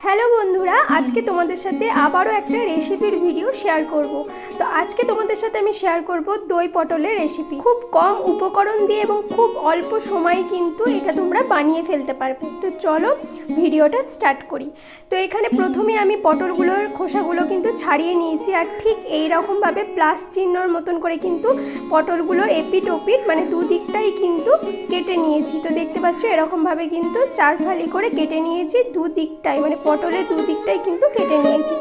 Hello বন্ধুরা, আজকে তোমাদের সাথে আবারও একটা রেসিপির ভিডিও শেয়ার করব। তো আজকে তোমাদের সাথে আমি শেয়ার করব দই পটলের রেসিপি খুব কম উপকরণ দিয়ে এবং খুব অল্প সময়ে কিন্তু এটা তোমরা বানিয়ে ফেলতে পারবে। তো চলো ভিডিওটা স্টার্ট করি। তো এখানে প্রথমে আমি পটলগুলোর খোসাগুলো কিন্তু ছাড়িয়ে নিয়েছি আর ঠিক এই রকমভাবে প্লাস চিহ্নর মতন করে কিন্তু পটলগুলোর এপিট ওপিট মানে দুদিকটাই কিন্তু কেটে নিয়েছি। তো দেখতে পাচ্ছ এরকমভাবে কিন্তু চার ফালি করে কেটে নিয়েছি দুদিকটাই মানে পটলের দুদিকটাই কিন্তু কেটে নিয়েছি।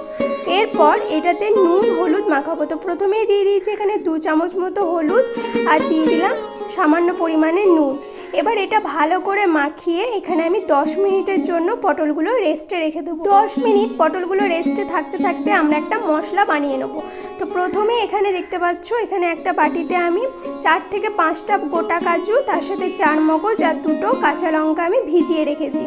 এরপর এটাতে নুন, হলুদ মাখাবো। তো প্রথমেই দিয়ে দিয়েছি এখানে দু চামচ মতো হলুদ আর দিয়ে দিলাম সামান্য পরিমাণে নুন। এবার এটা ভালো করে মাখিয়ে এখানে আমি 10 মিনিটের জন্য পটলগুলো রেস্টে রেখে দেবো। দশ মিনিট পটলগুলো রেস্টে থাকতে থাকতে আমরা একটা মশলা বানিয়ে নেব। তো প্রথমে এখানে দেখতে পাচ্ছ, এখানে একটা বাটিতে আমি চার থেকে পাঁচটা গোটা কাজু, তার সাথে চার মগজ আর দুটো কাঁচা লঙ্কা আমি ভিজিয়ে রেখেছি।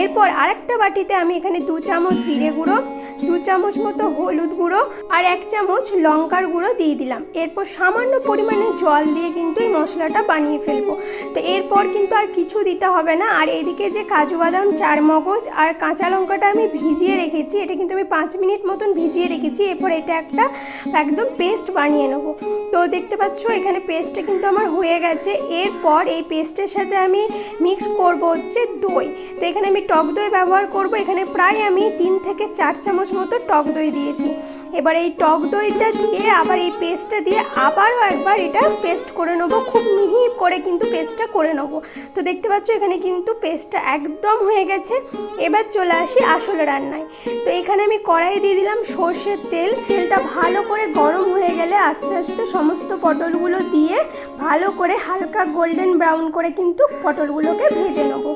এরপর আরেকটা বাটিতে আমি এখানে দু চামচ জিরে গুঁড়ো দু চামচ মতো হলুদ গুঁড়ো আর এক চামচ লঙ্কার গুঁড়ো দিয়ে দিলাম। এরপর সামান্য পরিমাণে জল দিয়ে কিন্তু এই মশলাটা বানিয়ে ফেলব। তো এরপর কিন্তু আর কিছু দিতে হবে না। আর এদিকে যে কাজু বাদাম চার মগজ আর কাঁচা লঙ্কাটা আমি ভিজিয়ে রেখেছি, এটা কিন্তু আমি পাঁচ মিনিট মতন ভিজিয়ে রেখেছি। এরপর এটা একটা একদম পেস্ট বানিয়ে নেব। তো দেখতে পাচ্ছ, এখানে পেস্টটা কিন্তু আমার হয়ে গেছে। এরপর এই পেস্টের সাথে আমি মিক্স করব হচ্ছে দই। তো এখানে আমি টক দই ব্যবহার করব। এখানে প্রায় আমি তিন থেকে চার চামচ মতো টক দই দিয়েছি। এবার এই টক দইটা দিয়ে, আবার এই পেস্টটা দিয়ে আবারও একবার এটা পেস্ট করে নেব। খুব মিহি করে কিন্তু পেস্টটা করে নেব। তো দেখতে পাচ্ছ, এখানে কিন্তু পেস্টটা একদম হয়ে গেছে। এবার চলে আসি আসলে রান্নায়। তো এখানে আমি কড়াই দিয়ে দিলাম সর্ষের তেল। তেলটা ভালো করে গরম হয়ে গেলে আস্তে আস্তে সমস্ত পটলগুলো দিয়ে ভালো করে হালকা গোল্ডেন ব্রাউন করে কিন্তু পটলগুলোকে ভেজে নেব।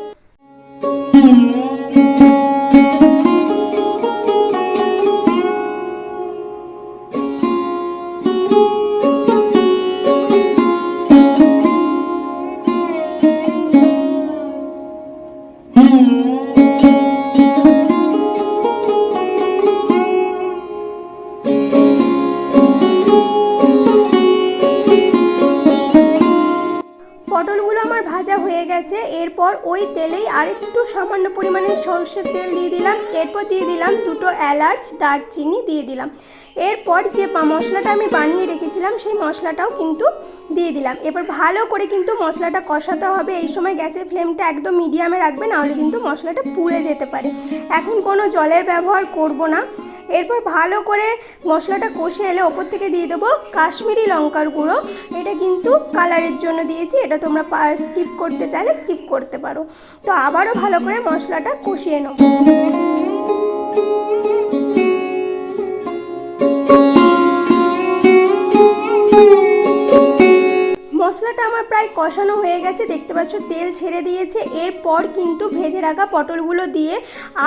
পটলগুলো আমার ভাজা হয়ে গেছে। এরপর ওই তেলেই আরেকটু সামান্য পরিমাণে সরষের তেল দিয়ে দিলাম। এরপর দিয়ে দিলাম দুটো এলাচ, দারচিনি দিয়ে দিলাম। এরপর যে মশলাটা আমি বানিয়ে রেখেছিলাম, সেই মশলাটাও কিন্তু দিয়ে দিলাম। এবার ভালো করে কিন্তু মশলাটা কষাতে হবে। এই সময় গ্যাসের ফ্লেমটা একদম মিডিয়ামে রাখবে, নাহলে কিন্তু মশলাটা পুড়ে যেতে পারে। এখন কোনো জলের ব্যবহার করব না। এরপর ভালো করে মশলাটা কষে এলে ওপর থেকে দিয়ে দেবো কাশ্মীরি লঙ্কার গুঁড়ো। এটা কিন্তু কালারের জন্য দিয়েছি, এটা তোমরা স্কিপ করতে চাইলে স্কিপ করতে পারো। তো আবারও ভালো করে মশলাটা কষিয়ে নেব। মশলাটা আমার প্রায় কষানো হয়ে গেছে। দেখতে পাচ্ছ, তেল ছেড়ে দিয়েছে। এরপর কিন্তু ভেজে রাখা পটলগুলো দিয়ে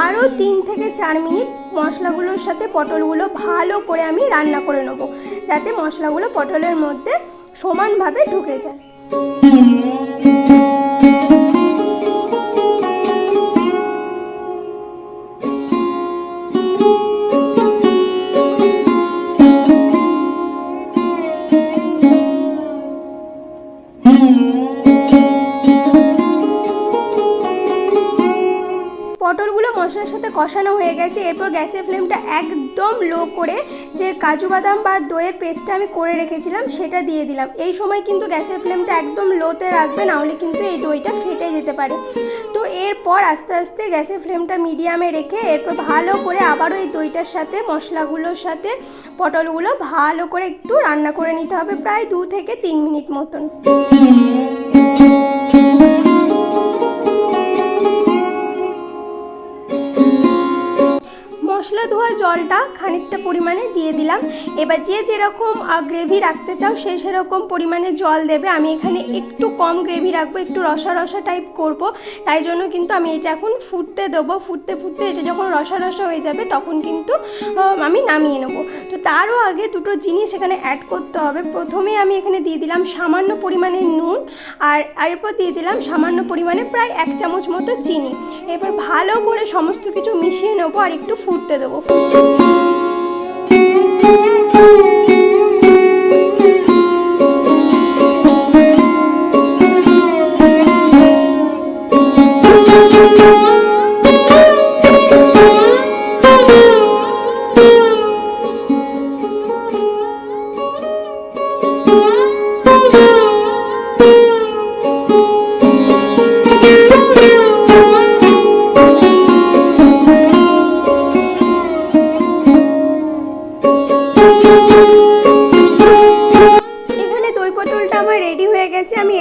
আরও তিন থেকে চার মিনিট মশলাগুলোর সাথে পটলগুলো ভালো করে আমি রান্না করে নেব, যাতে মশলাগুলো পটলের মধ্যে সমানভাবে ঢুকে যায়। সাথে কষানো হয়ে গেছে। এরপর গ্যাসের ফ্লেমটা একদম লো করে যে কাজু বাদাম বা দইয়ের পেস্টটা আমি করে রেখেছিলাম, সেটা দিয়ে দিলাম। এই সময় কিন্তু গ্যাসের ফ্লেমটা একদম লোতে রাখবে নাহলে কিন্তু এই দইটা ফেটে যেতে পারে। তো এরপর আস্তে আস্তে গ্যাসের ফ্লেমটা মিডিয়ামে রেখে এরপর ভালো করে আবারও এই দইটার সাথে, মশলাগুলোর সাথে, পটলগুলো ভালো করে একটু রান্না করে নিতে হবে, প্রায় দু থেকে তিন মিনিট মতন। মশলা ধোয়া জলটা খানিকটা পরিমাণে দিয়ে দিলাম। এবার যে যেরকম গ্রেভি রাখতে চাও সে সেরকম পরিমাণে জল দেবে। আমি এখানে একটু কম গ্রেভি রাখব, একটু রসা রসা টাইপ করব। তাই জন্য কিন্তু আমি এটা এখন ফুটতে দেবো। ফুটতে ফুটতে এটা যখন রসা রসা হয়ে যাবে তখন কিন্তু, আমি নামিয়ে নেব। তো তারও আগে দুটো জিনিস এখানে অ্যাড করতে হবে। প্রথমে আমি এখানে দিয়ে দিলাম সামান্য পরিমাণে নুন আর এরপর দিয়ে দিলাম সামান্য পরিমাণে প্রায় এক চামচ মতো চিনি। এবার ভালো করে সমস্ত কিছু মিশিয়ে নেব আর একটু ফুটতে দেবো। that will fit.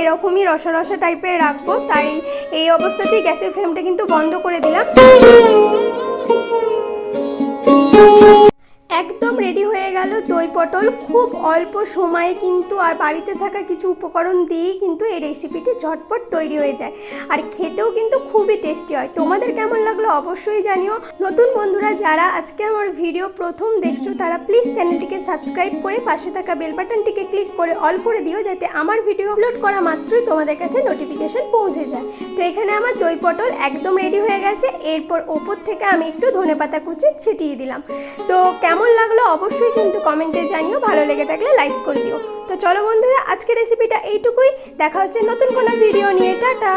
এরকমই রসা রসা টাইপের রাখব তাই এই অবস্থাতেই গ্যাসের ফ্লেমটা কিন্তু বন্ধ করে দিলাম। গেল দই পটল। খুব অল্প সময়ে কিন্তু আর বাড়িতে থাকা কিছু উপকরণ দিয়েই কিন্তু এই রেসিপিটি ঝটপট তৈরি হয়ে যায়। আর খেতেও কিন্তু খুবই টেস্টি হয়। তোমাদের কেমন লাগল অবশ্যই জানিও। নতুন বন্ধুরা যারা আজকে আমার ভিডিও প্রথম দেখছ, তারা প্লিজ চ্যানেলটিকে সাবস্ক্রাইব করে পাশে থাকা বেল বাটনটিকে ক্লিক করে অল করে দিও, যাতে আমার ভিডিও আপলোড করা মাত্রই তোমাদের কাছে নোটিফিকেশন পৌঁছে যায়। তো এখানে আমার দই পটল একদম রেডি হয়ে গেছে। এরপর ওপর থেকে আমি একটু ধনেপাতা কুচি ছিটিয়ে দিলাম। তো কেমন লাগল অবশ্যই কিন্তু কমেন্টে জানিও, ভালো লেগে থাকলে লাইক করে দিও। তো চলো বন্ধুরা, আজকের রেসিপিটা এইটুকুই। দেখা হচ্ছে নতুন কোনো ভিডিও নিয়ে। টাটা!